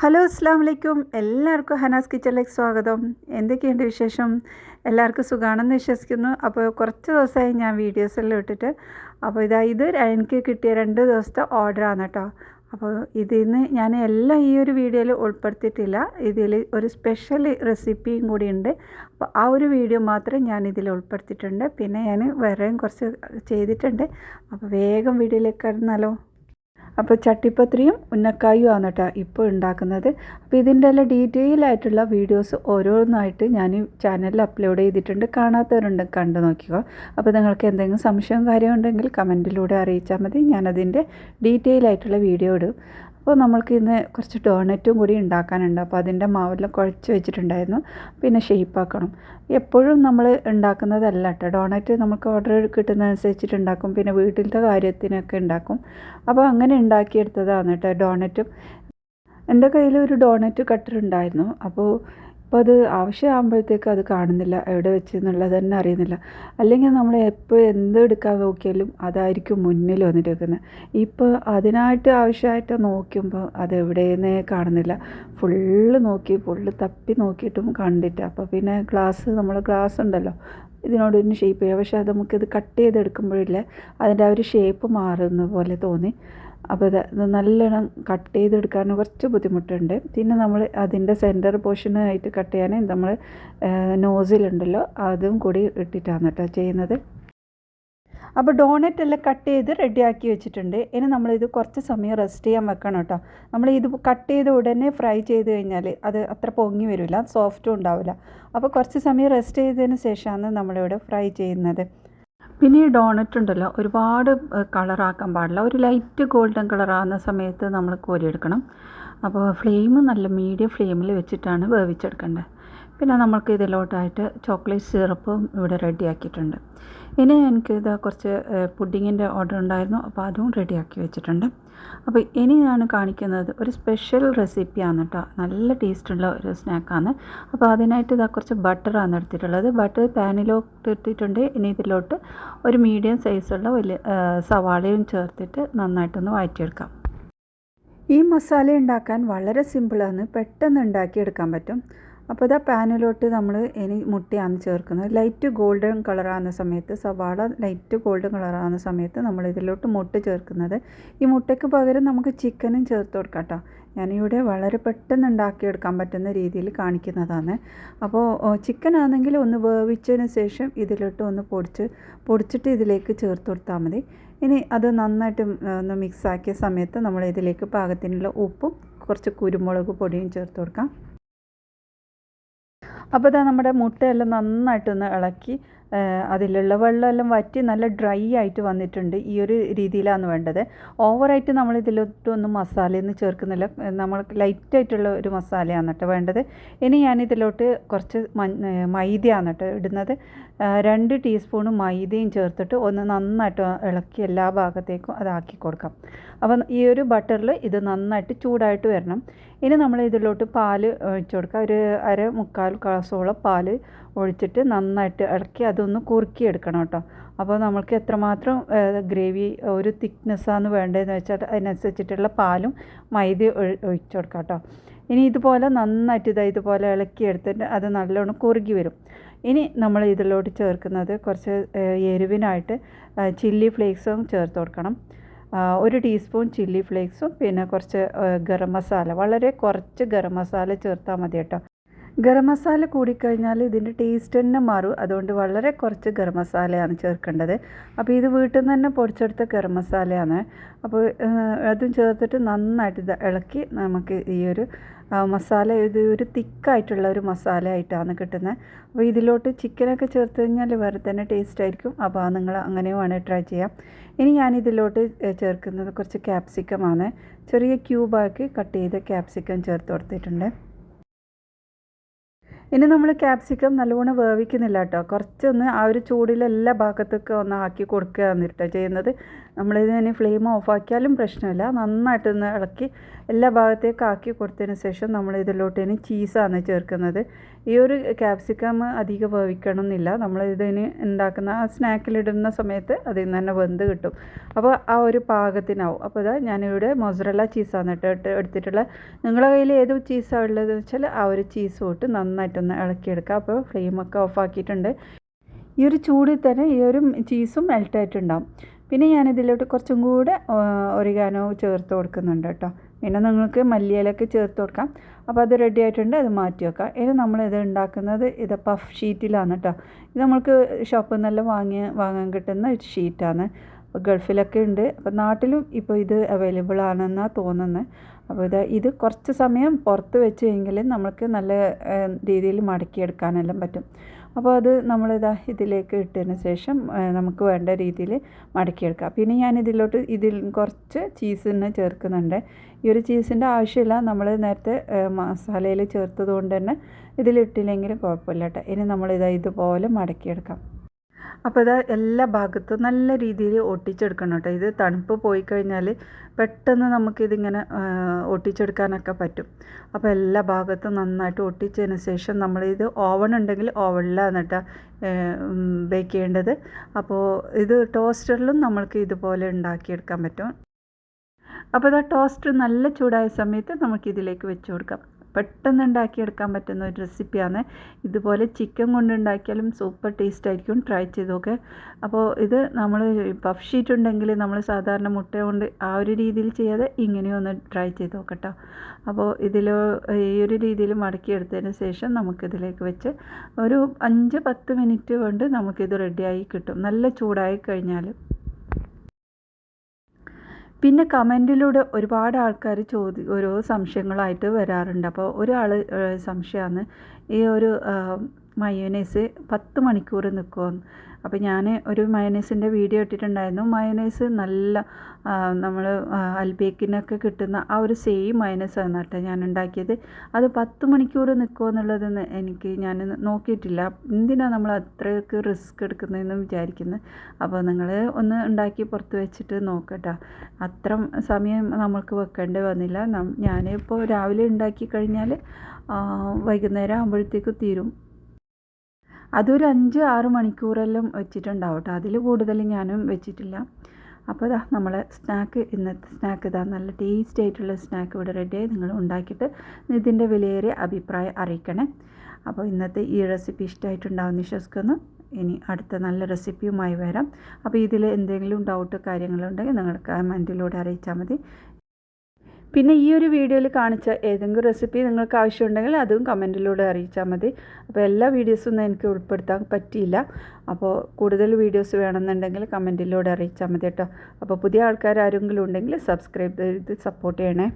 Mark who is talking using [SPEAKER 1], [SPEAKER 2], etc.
[SPEAKER 1] Hello അസ്സാം വലൈക്കും എല്ലാവർക്കും ഹനാസ് കിച്ചണിലേക്ക് സ്വാഗതം. എന്തൊക്കെയുണ്ട് വിശേഷം? എല്ലാവർക്കും സുഖമാണെന്ന് വിശ്വസിക്കുന്നു. അപ്പോൾ കുറച്ച് ദിവസമായി ഞാൻ വീഡിയോസ് എല്ലാം ഇട്ടിട്ട് അപ്പോൾ ഇതാ ഇത് എനിക്ക് കിട്ടിയ രണ്ട് ദിവസത്തെ ഓർഡറാണ് കേട്ടോ. അപ്പോൾ ഇതിൽ നിന്ന് ഞാൻ എല്ലാം ഈ ഒരു വീഡിയോയിൽ ഉൾപ്പെടുത്തിയിട്ടില്ല. ഇതിൽ ഒരു സ്പെഷ്യൽ റെസിപ്പിയും കൂടി ഉണ്ട്. അപ്പോൾ ആ ഒരു വീഡിയോ മാത്രം ഞാൻ ഇതിൽ ഉൾപ്പെടുത്തിയിട്ടുണ്ട്. പിന്നെ ഞാൻ വേറെയും കുറച്ച് ചെയ്തിട്ടുണ്ട്. അപ്പോൾ വേഗം വീഡിയോയിലേക്ക് കടന്നാലോ. അപ്പോൾ ചട്ടിപ്പത്രിയും ഉന്നക്കായും ആണ് കേട്ടോ ഇപ്പോൾ ഉണ്ടാക്കുന്നത്. അപ്പോൾ ഇതിന്റെ എല്ലാം ഡീറ്റെയിൽ ആയിട്ടുള്ള വീഡിയോസ് ഓരോന്നായിട്ട് ഞാൻ ചാനലിൽ അപ്ലോഡ് ചെയ്തിട്ടുണ്ട്. കാണാത്തവരുണ്ട് കണ്ടു നോക്കുക അപ്പോൾ നിങ്ങൾക്ക് എന്തെങ്കിലും സംശയം കാര്യമുണ്ടെങ്കിൽ കമന്റിലൂടെ അറിയിച്ചാൽ മതി. ഞാനതിന്റെ ഡീറ്റെയിൽ ആയിട്ടുള്ള വീഡിയോ ഇടും. അപ്പോൾ നമ്മൾക്ക് ഇന്ന് കുറച്ച് ഡോണറ്റും കൂടി ഉണ്ടാക്കാനുണ്ട്. അപ്പോൾ അതിന്റെ മാവെല്ലാം കുഴച്ച് വെച്ചിട്ടുണ്ടായിരുന്നു. പിന്നെ ഷേപ്പാക്കണം എപ്പോഴും നമ്മൾ ഉണ്ടാക്കുന്നതല്ല കേട്ടോ. ഡോണറ്റ് നമുക്ക് ഓർഡർ കിട്ടുന്നതനുസരിച്ചിട്ട് ഉണ്ടാക്കും. പിന്നെ വീട്ടിലത്തെ കാര്യത്തിനൊക്കെ ഉണ്ടാക്കും. അപ്പോൾ അങ്ങനെ ഉണ്ടാക്കിയെടുത്തതാണ് കേട്ടോ. ഡോണറ്റും എന്റെ കയ്യിൽ ഒരു ഡോണറ്റ് കട്ടർ ഉണ്ടായിരുന്നു. അപ്പോൾ അപ്പോൾ അത് ആവശ്യമാകുമ്പോഴത്തേക്ക് അത് കാണുന്നില്ല എവിടെ വെച്ച് എന്നുള്ളത് തന്നെ അറിയുന്നില്ല. അല്ലെങ്കിൽ നമ്മൾ എപ്പോൾ എന്ത് എടുക്കാൻ നോക്കിയാലും അതായിരിക്കും മുന്നിൽ വന്നിട്ട് വെക്കുന്നത് ഇപ്പോൾ അതിനായിട്ട് ആവശ്യമായിട്ട് നോക്കുമ്പോൾ അത് എവിടെയെന്നേ കാണുന്നില്ല. ഫുള്ള് നോക്കി ഫുള്ള് തപ്പി നോക്കിയിട്ടും കണ്ടിട്ട്. അപ്പോൾ പിന്നെ ഗ്ലാസ് നമ്മൾ ഗ്ലാസ് ഉണ്ടല്ലോ ഇതിനോട് ഒരു ഷേപ്പ് ചെയ്യാം പക്ഷേ അത് നമുക്കിത് കട്ട് ചെയ്തെടുക്കുമ്പോഴില്ലേ അതിന്റെ ആ ഒരു ഷേപ്പ് മാറുന്ന പോലെ തോന്നി. അപ്പോൾ ഇത് നല്ലോണം കട്ട് ചെയ്തെടുക്കാൻ കുറച്ച് ബുദ്ധിമുട്ടുണ്ട്. പിന്നെ നമ്മൾ അതിന്റെ സെന്റർ പോർഷനായിട്ട് കട്ട് ചെയ്യാൻ നമ്മൾ നോസിലുണ്ടല്ലോ അതും കൂടി ഇട്ടിട്ടാണ് കേട്ടോ ചെയ്യുന്നത്. അപ്പോൾ ഡോണറ്റ് എല്ലാം കട്ട് ചെയ്ത് റെഡിയാക്കി വെച്ചിട്ടുണ്ട്. ഇനി നമ്മളിത് കുറച്ച് സമയം റെസ്റ്റ് ചെയ്യാൻ വെക്കണം കേട്ടോ നമ്മൾ ഇത് കട്ട് ചെയ്ത ഉടനെ ഫ്രൈ ചെയ്ത് കഴിഞ്ഞാൽ അത് അത്ര പൊങ്ങി വരില്ല സോഫ്റ്റും ഉണ്ടാവില്ല അപ്പോൾ കുറച്ച് സമയം റെസ്റ്റ് ചെയ്തതിന് ശേഷമാണ് നമ്മളിവിടെ ഫ്രൈ ചെയ്യുന്നത്. പിന്നെ ഈ ഡോണറ്റ് ഉണ്ടല്ലോ ഒരുപാട് കളറാക്കാൻ പാടില്ല. ഒരു ലൈറ്റ് ഗോൾഡൻ കളറാകുന്ന സമയത്ത് നമ്മൾ കോരിയെടുക്കണം. അപ്പോൾ ഫ്ലെയിം നല്ല മീഡിയം ഫ്ലെയിമിൽ വെച്ചിട്ടാണ് വേവിച്ചെടുക്കേണ്ടത് പിന്നെ നമ്മൾക്ക് ഇതിലോട്ടായിട്ട് ചോക്ലേറ്റ് സിറപ്പും ഇവിടെ റെഡിയാക്കിയിട്ടുണ്ട് ഇനി എനിക്ക് ഇത് കുറച്ച് പുഡിങ്ങിന്റെ ഓർഡർ ഉണ്ടായിരുന്നു അപ്പോൾ അതും റെഡിയാക്കി വെച്ചിട്ടുണ്ട്. അപ്പോൾ ഇനി ഞാൻ കാണിക്കുന്നത് ഒരു സ്പെഷ്യൽ റെസിപ്പിയാണ് കേട്ടോ. നല്ല ടേസ്റ്റുള്ള ഒരു സ്നാക്കാണ് അപ്പോൾ അതിനായിട്ട് ഇതാ കുറച്ച് ബട്ടറാണ് എടുത്തിട്ടുള്ളത്. ബട്ടർ പാനിലോട്ട് ഇട്ടിട്ടുണ്ട്. ഇനി ഇതിലോട്ട് ഒരു മീഡിയം സൈസുള്ള വലിയ സവാളയും ചേർത്തിട്ട് നന്നായിട്ടൊന്ന് വഴറ്റിയെടുക്കാം. ഈ മസാല ഉണ്ടാക്കാൻ വളരെ സിമ്പിളാണ് പെട്ടെന്ന് ഉണ്ടാക്കിയെടുക്കാൻ പറ്റും. അപ്പോൾ ഇതാ പാനിലോട്ട് നമ്മൾ ഇനി മുട്ടയാണ് ചേർക്കുന്നത്. ലൈറ്റ് ഗോൾഡൻ കളറാകുന്ന സമയത്ത് സവാള ലൈറ്റ് ഗോൾഡൻ കളറാകുന്ന സമയത്ത് നമ്മൾ ഇതിലോട്ട് മുട്ട ചേർക്കുന്നത്. ഈ മുട്ടയ്ക്ക് പകരം നമുക്ക് ചിക്കനും ചേർത്ത് കൊടുക്കാം കേട്ടോ. ഞാനിവിടെ വളരെ പെട്ടെന്ന് ഉണ്ടാക്കിയെടുക്കാൻ പറ്റുന്ന രീതിയിൽ കാണിക്കുന്നതാണ്. അപ്പോൾ ചിക്കൻ ആണെങ്കിൽ ഒന്ന് വേവിച്ചതിന് ശേഷം ഇതിലോട്ട് ഒന്ന് പൊടിച്ച് പൊടിച്ചിട്ട് ഇതിലേക്ക് ചേർത്ത് കൊടുത്താൽ മതി. ഇനി അത് നന്നായിട്ട് ഒന്ന് മിക്സാക്കിയ സമയത്ത് നമ്മൾ ഇതിലേക്ക് പാകത്തിനുള്ള ഉപ്പും കുറച്ച് കുരുമുളക് പൊടിയും ചേർത്ത് കൊടുക്കാം. അപ്പോൾ ഇതാ നമ്മുടെ മുട്ടയെല്ലാം നന്നായിട്ടൊന്ന് ഇളക്കി അതിലുള്ള വെള്ളമെല്ലാം വറ്റി നല്ല ഡ്രൈ ആയിട്ട് വന്നിട്ടുണ്ട് ഈ ഒരു രീതിയിലാണ് വേണ്ടത്. ഓവറായിട്ട് നമ്മൾ ഇതിലോട്ടൊന്നും മസാലയൊന്നും ചേർക്കുന്നില്ല. നമ്മൾ ലൈറ്റായിട്ടുള്ള ഒരു മസാലയാണ് കേട്ടോ വേണ്ടത്. ഇനി ഞാൻ ഞാനിതിലോട്ട് കുറച്ച് മൈദയാണ് ഇടുന്നത്. രണ്ട് ടീസ്പൂൺ മൈദയും ചേർത്തിട്ട് ഒന്ന് നന്നായിട്ട് ഇളക്കി എല്ലാ ഭാഗത്തേക്കും അതാക്കി കൊടുക്കാം. അപ്പം ഈ ഒരു ബട്ടറിൽ ഇത് നന്നായിട്ട് ചൂടായിട്ട് വരണം. ഇനി നമ്മൾ ഇതിലോട്ട് പാൽ ഒഴിച്ചു കൊടുക്കുക. ഒരു അര മുക്കാൽ ഗ്ലാസോളം പാൽ ഒഴിച്ചിട്ട് നന്നായിട്ട് ഇളക്കി അതൊന്ന് കുറുക്കി എടുക്കണം കേട്ടോ. അപ്പോൾ നമ്മൾക്ക് എത്രമാത്രം ഗ്രേവി ഒരു തിക്നെസ്സാണ് വേണ്ടതെന്ന് വെച്ചാൽ അതിനനുസരിച്ചിട്ടുള്ള പാലും മൈദ ഒഴിച്ചു കൊടുക്കാം കേട്ടോ. ഇനി ഇതുപോലെ നന്നായിട്ട് ഇതാ ഇതുപോലെ ഇളക്കി എടുത്തിട്ട് അത് നല്ലോണം കുറുകി വരും. ഇനി നമ്മൾ ഇതിലോട്ട് ചേർക്കുന്നത് കുറച്ച് എരിവിനായിട്ട് ചില്ലി ഫ്ലേക്സും ചേർത്ത് കൊടുക്കണം. ഒരു ടീസ്പൂൺ ചില്ലി ഫ്ലേക്സും പിന്നെ കുറച്ച് ഗരം മസാല. വളരെ കുറച്ച് ഗരം മസാല ചേർത്താൽ മതി കേട്ടോ. ഗരം മസാല കൂടിക്കഴിഞ്ഞാൽ ഇതിന്റെ ടേസ്റ്റ് തന്നെ മാറും. അതുകൊണ്ട് വളരെ കുറച്ച് ഗരം മസാലയാണ് ചേർക്കേണ്ടത്. അപ്പോൾ ഇത് വീട്ടിൽ നിന്ന് തന്നെ പൊടിച്ചെടുത്ത ഗരം മസാലയാണ്. അപ്പോൾ അതും ചേർത്തിട്ട് നന്നായിട്ട് ഇത് ഇളക്കി നമുക്ക് ഈ ഒരു മസാല ഇത് ഒരു തിക്കായിട്ടുള്ള ഒരു മസാല ആയിട്ടാണ് കിട്ടുന്നത്. അപ്പോൾ ഇതിലോട്ട് ചിക്കനൊക്കെ ചേർത്ത് കഴിഞ്ഞാൽ വേറെ തന്നെ ടേസ്റ്റ് ആയിരിക്കും. അപ്പോൾ നിങ്ങൾ അങ്ങനെ വേണേൽ ട്രൈ ചെയ്യാം. ഇനി ഞാൻ ഇതിലോട്ട് ചേർക്കുന്നത് കുറച്ച് ക്യാപ്സിക്കമാണ് ചെറിയ ക്യൂബാക്കി കട്ട് ചെയ്ത ക്യാപ്സിക്കം ചേർത്ത് കൊടുത്തിട്ടുണ്ട്. ഇനി നമ്മൾ ക്യാപ്സിക്കം നല്ലവണ്ണം വേവിക്കുന്നില്ല കേട്ടോ കുറച്ചൊന്ന് ആ ഒരു ചൂടിൽ എല്ലാ ഭാഗത്തൊക്കെ ഒന്ന് ആക്കി കൊടുക്കുക എന്നിട്ടോ ചെയ്യുന്നത്. നമ്മളിതിന് ഫ്ലെയിം ഓഫാക്കിയാലും പ്രശ്നമില്ല. നന്നായിട്ടൊന്ന് ഇളക്കി എല്ലാ ഭാഗത്തേക്ക് ആക്കി കൊടുത്തതിന് ശേഷം നമ്മൾ ഇതിലോട്ട് ഇനി ചീസാണ് ചേർക്കുന്നത്. ഈ ഒരു ക്യാപ്സിക്കം അധികം വേവിക്കണം എന്നില്ല നമ്മൾ ഇതിന് ഉണ്ടാക്കുന്ന ആ സ്നാക്കിലിടുന്ന സമയത്ത് അതിൽ നിന്ന് തന്നെ വെന്ത് കിട്ടും. അപ്പോൾ ആ ഒരു പാകത്തിനാവും. അപ്പോൾ ഇതാ ഞാനിവിടെ മൊസറല്ല ചീസാണ് കേട്ടോ എടുത്തിട്ടുള്ള നിങ്ങളുടെ കയ്യിൽ ഏത് ചീസാണ് ഉള്ളതെന്ന് വെച്ചാൽ ആ ഒരു ചീസ് തൊട്ട് നന്നായിട്ടൊന്ന് ഇളക്കിയെടുക്കുക. അപ്പോൾ ഫ്ലെയിമൊക്കെ ഓഫാക്കിയിട്ടുണ്ട് ഈ ഒരു ചൂടിൽ തന്നെ ഈ ഒരു ചീസും മെൽട്ടായിട്ടുണ്ടാവും പിന്നെ ഞാനിതിലോട്ട് കുറച്ചും കൂടെ ഒരിഗാനോ ചേർത്ത് കൊടുക്കുന്നുണ്ട് കേട്ടോ. പിന്നെ നിങ്ങൾക്ക് മല്ലിയിലൊക്കെ ചേർത്ത് കൊടുക്കാം. അപ്പോൾ അത് റെഡി ആയിട്ടുണ്ട് അത് മാറ്റി വെക്കാം. ഇനി ഇത് ഉണ്ടാക്കുന്നത് ഇത് പഫ് ഷീറ്റിലാണ് കേട്ടോ ഇത് നമ്മൾക്ക് ഷോപ്പിൽ നിന്നെല്ലാം വാങ്ങി വാങ്ങാൻ കിട്ടുന്ന ഒരു ഷീറ്റാണ് ഗൾഫിലൊക്കെ ഉണ്ട്. അപ്പോൾ നാട്ടിലും ഇപ്പോൾ ഇത് അവൈലബിൾ ആണെന്നാണ് തോന്നുന്നത്. അപ്പോൾ ഇത് ഇത് കുറച്ച് സമയം പുറത്ത് വെച്ച് കഴിഞ്ഞെങ്കിൽ നമുക്ക് നല്ല രീതിയിൽ മടക്കിയെടുക്കാനെല്ലാം പറ്റും. അപ്പോൾ അത് നമ്മളിതാ ഇതിലേക്ക് ഇട്ടതിന് ശേഷം നമുക്ക് വേണ്ട രീതിയിൽ മടക്കിയെടുക്കാം. പിന്നെ ഞാൻ ഇതിലോട്ട് ഇതിൽ കുറച്ച് ചീസ് തന്നെ ചേർക്കുന്നുണ്ട്. ഈ ഒരു ചീസിന്റെ ആവശ്യമില്ല. നമ്മൾ നേരത്തെ മസാലയിൽ ചേർത്തത് കൊണ്ട് തന്നെ ഇതിലിട്ടില്ലെങ്കിലും കുഴപ്പമില്ല കേട്ടോ. ഇനി നമ്മളിതാ ഇതുപോലെ മടക്കിയെടുക്കാം. അപ്പോൾ ഇത് എല്ലാ ഭാഗത്തും നല്ല രീതിയിൽ ഒട്ടിച്ചെടുക്കണം കേട്ടോ. ഇത് തണുപ്പ് പോയി കഴിഞ്ഞാൽ പെട്ടെന്ന് നമുക്കിതിങ്ങനെ ഒട്ടിച്ചെടുക്കാനൊക്കെ പറ്റും. അപ്പോൾ എല്ലാ ഭാഗത്തും നന്നായിട്ട് ഒട്ടിച്ചതിന് ശേഷം നമ്മളിത് ഓവൺ ഉണ്ടെങ്കിൽ ഓവണിലാണ് കേട്ടോ ബേക്ക് ചെയ്യേണ്ടത് അപ്പോൾ ഇത് ടോസ്റ്ററിലും നമുക്ക് ഇതുപോലെ ഉണ്ടാക്കിയെടുക്കാൻ പറ്റും. അപ്പോൾ ഇതാ ടോസ്റ്റ് നല്ല ചൂടായ സമയത്ത് നമുക്കിതിലേക്ക് വെച്ച് കൊടുക്കാം. പെട്ടെന്ന് ഉണ്ടാക്കിയെടുക്കാൻ പറ്റുന്ന ഒരു റെസിപ്പിയാണ് ഇതുപോലെ ചിക്കൻ കൊണ്ട് ഉണ്ടാക്കിയാലും സൂപ്പർ ടേസ്റ്റ് ആയിരിക്കും. ട്രൈ ചെയ്ത് നോക്കെ അപ്പോൾ ഇത് നമ്മൾ പഫ് ഷീറ്റ് ഉണ്ടെങ്കിൽ നമ്മൾ സാധാരണ മുട്ട കൊണ്ട് ആ ഒരു രീതിയിൽ ചെയ്യാതെ ഇങ്ങനെയൊന്ന് ട്രൈ ചെയ്ത് നോക്കട്ടോ അപ്പോൾ ഇതിൽ ഈ ഒരു രീതിയിൽ മടക്കിയെടുത്തതിന് ശേഷം നമുക്കിതിലേക്ക് വെച്ച് ഒരു അഞ്ച് പത്ത് മിനിറ്റ് കൊണ്ട് നമുക്കിത് റെഡിയായി കിട്ടും. നല്ല ചൂടായി കഴിഞ്ഞാൽ പിന്നെ കമന്റിലൂടെ ഒരുപാട് ആൾക്കാർ ചോദി ഓരോ സംശയങ്ങളായിട്ട് വരാറുണ്ട്. അപ്പോൾ ഒരാൾ സംശയമാണ് ഈ ഒരു മയോനൈസ് പത്ത് മണിക്കൂർ നിൽക്കുമെന്ന് അപ്പോൾ ഞാൻ ഒരു മയോനൈസിന്റെ വീഡിയോ ഇട്ടിട്ടുണ്ടായിരുന്നു. മയോനൈസ് നല്ല നമ്മൾ അൽബേക്കിനൊക്കെ കിട്ടുന്ന ആ ഒരു സെയിം മയോനൈസ് ആണ് കേട്ടോ ഞാൻ ഉണ്ടാക്കിയത്. അത് പത്ത് മണിക്കൂർ നിൽക്കുമോ എന്നുള്ളത് എനിക്ക് ഞാൻ നോക്കിയിട്ടില്ല. എന്തിനാണ് നമ്മൾ അത്രയ്ക്ക് റിസ്ക് എടുക്കുന്നതെന്ന് വിചാരിക്കുന്നത് അപ്പോൾ നിങ്ങൾ ഒന്ന് ഉണ്ടാക്കി പുറത്ത് വെച്ചിട്ട് നോക്കട്ടോ. അത്ര സമയം നമ്മൾക്ക് വെക്കേണ്ടി വന്നില്ല. ഞാനിപ്പോൾ രാവിലെ ഉണ്ടാക്കി കഴിഞ്ഞാൽ വൈകുന്നേരം ആകുമ്പോഴത്തേക്ക് തീരും. അതൊരു അഞ്ച് ആറ് മണിക്കൂറെല്ലാം വെച്ചിട്ടുണ്ടാവും കേട്ടോ. അതിൽ കൂടുതൽ ഞാനും വെച്ചിട്ടില്ല. അപ്പോൾ ഇതാ നമ്മളെ സ്നാക്ക് ഇന്നത്തെ സ്നാക്ക് ഇതാ. നല്ല ടേസ്റ്റ് ആയിട്ടുള്ള സ്നാക്ക് ഇവിടെ റെഡിയായി നിങ്ങൾ ഉണ്ടാക്കിയിട്ട് ഇതിന്റെ വിലയേറിയ അഭിപ്രായം അറിയിക്കണേ. അപ്പോൾ ഇന്നത്തെ ഈ റെസിപ്പി ഇഷ്ടമായിട്ടുണ്ടാവും വിശ്വസിക്കുന്നു. ഇനി അടുത്ത നല്ല റെസിപ്പിയുമായി വരാം. അപ്പോൾ ഇതിൽ എന്തെങ്കിലും ഡൗട്ട് കാര്യങ്ങളുണ്ടെങ്കിൽ നിങ്ങൾ കമന്റിലൂടെ അറിയിച്ചാൽ മതി. പിന്നെ ഈ ഒരു വീഡിയോയിൽ കാണിച്ച ഏതെങ്കിലും റെസിപ്പി നിങ്ങൾക്ക് ആവശ്യമുണ്ടെങ്കിൽ അതും കമന്റിലൂടെ അറിയിച്ചാൽ മതി. അപ്പോൾ എല്ലാ വീഡിയോസും എനിക്ക് ഉൾപ്പെടുത്താൻ പറ്റിയില്ല. അപ്പോൾ കൂടുതൽ വീഡിയോസ് വേണമെന്നുണ്ടെങ്കിൽ കമന്റിലൂടെ അറിയിച്ചാൽ മതി കേട്ടോ. അപ്പോൾ പുതിയ ആൾക്കാർ ആരെങ്കിലും ഉണ്ടെങ്കിൽ സബ്സ്ക്രൈബ് ചെയ്ത് സപ്പോർട്ട് ചെയ്യണേ.